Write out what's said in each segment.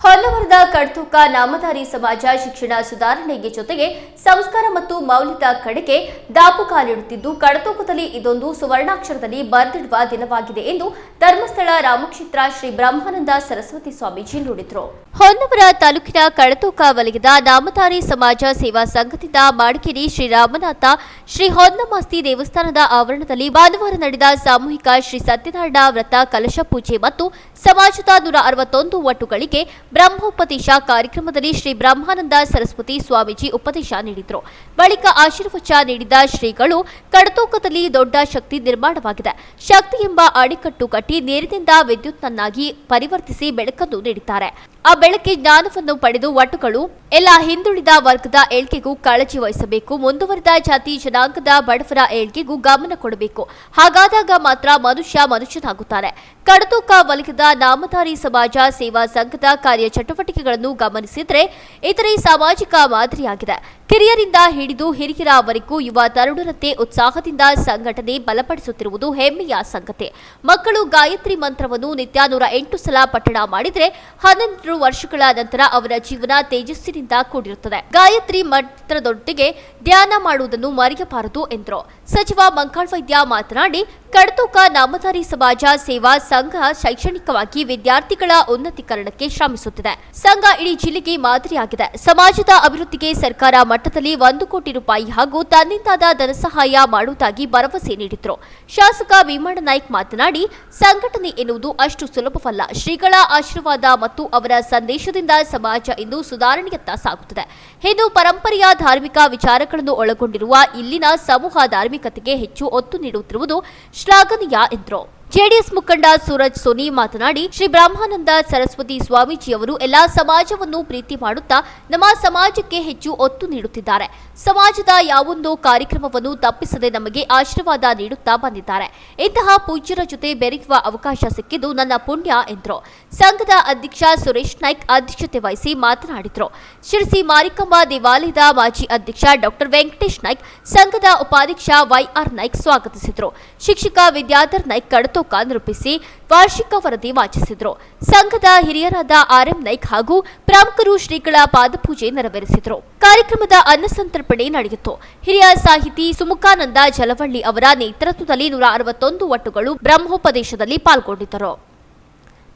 ಹೊನ್ನವರದ ಕಡ್ತೂಕ ನಾಮಧಾರಿ ಸಮಾಜ, ಶಿಕ್ಷಣ ಸುಧಾರಣೆಗೆ ಜೊತೆಗೆ ಸಂಸ್ಕಾರ ಮತ್ತು ಮೌಲ್ಯದ ಕಡೆಗೆ ದಾಪುಕಾಲಿಡುತ್ತಿದ್ದು ಕಡತೂಕದಲ್ಲಿ ಇದೊಂದು ಸುವರ್ಣಾಕ್ಷರದಲ್ಲಿ ಬರೆದಿಡುವ ದಿನವಾಗಿದೆ ಎಂದು ಧರ್ಮಸ್ಥಳ ರಾಮಕ್ಷೇತ್ರ ಶ್ರೀ ಬ್ರಹ್ಮಾನಂದ ಸರಸ್ವತಿ ಸ್ವಾಮೀಜಿ ನುಡಿದರು. ಹೊನ್ನವರ ತಾಲೂಕಿನ ಕಡತೂಕ ವಲಯದ ನಾಮಧಾರಿ ಸಮಾಜ ಸೇವಾ ಸಂಘದಿಂದ ಮಾಡಿಕೇರಿ ಶ್ರೀ ರಾಮನಾಥ, ಶ್ರೀ ಹೊನ್ನಮಾಸ್ತಿ ದೇವಸ್ಥಾನದ ಆವರಣದಲ್ಲಿ ಭಾನುವಾರ ನಡೆದ ಸಾಮೂಹಿಕ ಶ್ರೀ ಸತ್ಯನಾರಾಯಣ ವ್ರತ, ಕಲಶ ಪೂಜೆ ಮತ್ತು ಸಮಾಜದ ನೂರ ಅರವತ್ತೊಂದು ಒಟ್ಟುಗಳಿಗೆ ಬ್ರಹ್ಮೋಪದೇಶ ಕಾರ್ಯಕ್ರಮದಲ್ಲಿ ಶ್ರೀ ಬ್ರಹ್ಮಾನಂದ ಸರಸ್ವತಿ ಸ್ವಾಮೀಜಿ ಉಪದೇಶ ನೀಡಿದರು. ಬಳಿಕ ಆಶೀರ್ವಚ ನೀಡಿದ ಶ್ರೀಗಳು, ಕಡತೂಕದಲ್ಲಿ ದೊಡ್ಡ ಶಕ್ತಿ ನಿರ್ಮಾಣವಾಗಿದೆ. ಶಕ್ತಿ ಎಂಬ ಅಣೆಕಟ್ಟು ಕಟ್ಟಿ ನೀರಿನಿಂದ ವಿದ್ಯುತ್ನನ್ನಾಗಿ ಪರಿವರ್ತಿಸಿ ಬೆಳಕನ್ನು ನೀಡಿದ್ದಾರೆ. ಆ ಬೆಳಕಿ ಜ್ಞಾನವನ್ನು ಪಡೆದು ಒಟ್ಟುಗಳು ಎಲ್ಲ ಹಿಂದುಳಿದ ವರ್ಗದ ಏಳ್ಗೆಗೂ ಕಾಳಜಿ ವಹಿಸಬೇಕು. ಮುಂದುವರಿದ ಜಾತಿ ಜನಾಂಗದ ಬಡವರ ಏಳ್ಗೆಗೂ ಗಮನ ಕೊಡಬೇಕು. ಹಾಗಾದಾಗ ಮಾತ್ರ ಮನುಷ್ಯ ಮನುಷ್ಯನಾಗುತ್ತಾನೆ. ಕಡತೂಕ ವಲಯದ ನಾಮಧಾರಿ ಸಮಾಜ ಸೇವಾ ಸಂಘದ ಚಟುವಟಿಕೆಗಳನ್ನು ಗಮನಿಸಿದರೆ ಇತರೆ ಸಾಮಾಜಿಕ ಮಾದರಿಯಾಗಿದೆ. ಕಿರಿಯರಿಂದ ಹಿಡಿದು ಹಿರಿಯರವರೆಗೂ ಯುವ ತರುಣರಂತೆ ಉತ್ಸಾಹದಿಂದ ಸಂಘಟನೆ ಬಲಪಡಿಸುತ್ತಿರುವುದು ಹೆಮ್ಮೆಯ ಸಂಗತಿ. ಮಕ್ಕಳು ಗಾಯತ್ರಿ ಮಂತ್ರವನ್ನು ನಿತ್ಯ ನೂರ ಎಂಟು ಸಲ ಪಠಣ ಮಾಡಿದರೆ ಹನ್ನೆರಡು ವರ್ಷಗಳ ನಂತರ ಅವರ ಜೀವನ ತೇಜಸ್ಸಿನಿಂದ ಕೂಡಿರುತ್ತದೆ. ಗಾಯತ್ರಿ ಮಂತ್ರದೊಟ್ಟಿಗೆ ಧ್ಯಾನ ಮಾಡುವುದನ್ನು ಮರೆಯಬಾರದು ಎಂದರು. ಸಚಿವ ಮಂಕಾಳ್ ವೈದ್ಯ ಮಾತನಾಡಿ, ಕಡತೂಕ ನಾಮಧಾರಿ ಸಮಾಜ ಸೇವಾ ಸಂಘ ಶೈಕ್ಷಣಿಕವಾಗಿ ವಿದ್ಯಾರ್ಥಿಗಳ ಉನ್ನತೀಕರಣಕ್ಕೆ ಶ್ರಮಿಸುತ್ತಿದೆ. ಸಂಘ ಇಡೀ ಜಿಲ್ಲೆಗೆ ಮಾದರಿಯಾಗಿದೆ. ಸಮಾಜದ ಅಭಿವೃದ್ಧಿಗೆ ಸರ್ಕಾರ ಮಟ್ಟದಲ್ಲಿ ಒಂದು ಕೋಟಿ ರೂಪಾಯಿ ಹಾಗೂ ತನ್ನಿಂದಾದ ಧನಸಹಾಯ ಮಾಡುವುದಾಗಿ ಭರವಸೆ ನೀಡಿದ್ರು. ಶಾಸಕ ಭೀಮಣ್ಣ ನಾಯ್ಕ್ ಮಾತನಾಡಿ, ಸಂಘಟನೆ ಎನ್ನುವುದು ಅಷ್ಟು ಸುಲಭವಲ್ಲ. ಶ್ರೀಗಳ ಆಶೀರ್ವಾದ ಮತ್ತು ಅವರ ಸಂದೇಶದಿಂದ ಸಮಾಜ ಇಂದು ಸುಧಾರಣೆಯತ್ತ ಸಾಗುತ್ತದೆ. ಹಿಂದೂ ಪರಂಪರೆಯ ಧಾರ್ಮಿಕ ವಿಚಾರಗಳನ್ನು ಒಳಗೊಂಡಿರುವ ಇಲ್ಲಿನ ಸಮೂಹ ಧಾರ್ಮಿಕತೆಗೆ ಹೆಚ್ಚು ಒತ್ತು ನೀಡುತ್ತಿರುವುದು ಶ್ಲಾಘನೀಯ ಎಂದರು. ಜೆಡಿಎಸ್ ಮುಖಂಡ ಸೂರಜ್ ಸೋನಿ ಮಾತನಾಡಿ, ಶ್ರೀ ಬ್ರಹ್ಮಾನಂದ ಸರಸ್ವತಿ ಸ್ವಾಮೀಜಿಯವರು ಎಲ್ಲಾ ಸಮಾಜವನ್ನು ಪ್ರೀತಿ ಮಾಡುತ್ತಾ, ನಮ್ಮ ಸಮಾಜಕ್ಕೆ ಹೆಚ್ಚು ಒತ್ತು ನೀಡುತ್ತಿದ್ದಾರೆ. ಸಮಾಜದ ಯಾವೊಂದು ಕಾರ್ಯಕ್ರಮವನ್ನು ತಪ್ಪಿಸದೆ ನಮಗೆ ಆಶೀರ್ವಾದ ನೀಡುತ್ತಾ ಬಂದಿದ್ದಾರೆ. ಇಂತಹ ಪೂಜ್ಯರ ಜೊತೆ ಬೆರೆಯುವ ಅವಕಾಶ ಸಿಕ್ಕಿದ್ದು ನನ್ನ ಪುಣ್ಯ ಎಂದರು. ಸಂಘದ ಅಧ್ಯಕ್ಷ ಸುರೇಶ್ ನಾಯ್ಕ್ ಅಧ್ಯಕ್ಷತೆ ವಹಿಸಿ ಮಾತನಾಡಿದರು. ಶಿರಸಿ ಮಾರಿಕಂಬ ದೇವಾಲಯದ ಮಾಜಿ ಅಧ್ಯಕ್ಷ ಡಾಕ್ಟರ್ ವೆಂಕಟೇಶ್ ನಾಯ್ಕ್, ಸಂಘದ ಉಪಾಧ್ಯಕ್ಷ ವೈಆರ್ ನಾಯ್ಕ್ ಸ್ವಾಗತಿಸಿದರು. ಶಿಕ್ಷಕ ವಿದ್ಯಾಧರ್ ನಾಯ್ಕ್ ಕಡತೋಕ ರೂಪಿಸಿ ವಾರ್ಷಿಕ ವರದಿ ವಾಚಿಸಿದರು. ಸಂಘದ ಹಿರಿಯರಾದ ಆರ್ ಎಂ ನಾಯ್ಕ್ ಹಾಗೂ ಪ್ರಮುಖರು ಶ್ರೀಗಳ ಪಾದಪೂಜೆ ನೆರವೇರಿಸಿದರು. ಕಾರ್ಯಕ್ರಮದ ಅನ್ನಸಂತರ್ಪಣೆ ನಡೆಯಿತು. ಹಿರಿಯ ಸಾಹಿತಿ ಸುಮುಖಾನಂದ ಜಲವಳ್ಳಿ ಅವರ ನೇತೃತ್ವದಲ್ಲಿ ನೂರ ಅರವತ್ತೊಂದು ಒಟ್ಟುಗಳು ಬ್ರಹ್ಮೋಪದೇಶದಲ್ಲಿ ಪಾಲ್ಗೊಂಡಿದ್ದರು.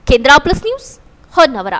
ಕೇಂದ್ರ ಪ್ಲಸ್ ನ್ಯೂಸ್ ಹೊನ್ನವರ.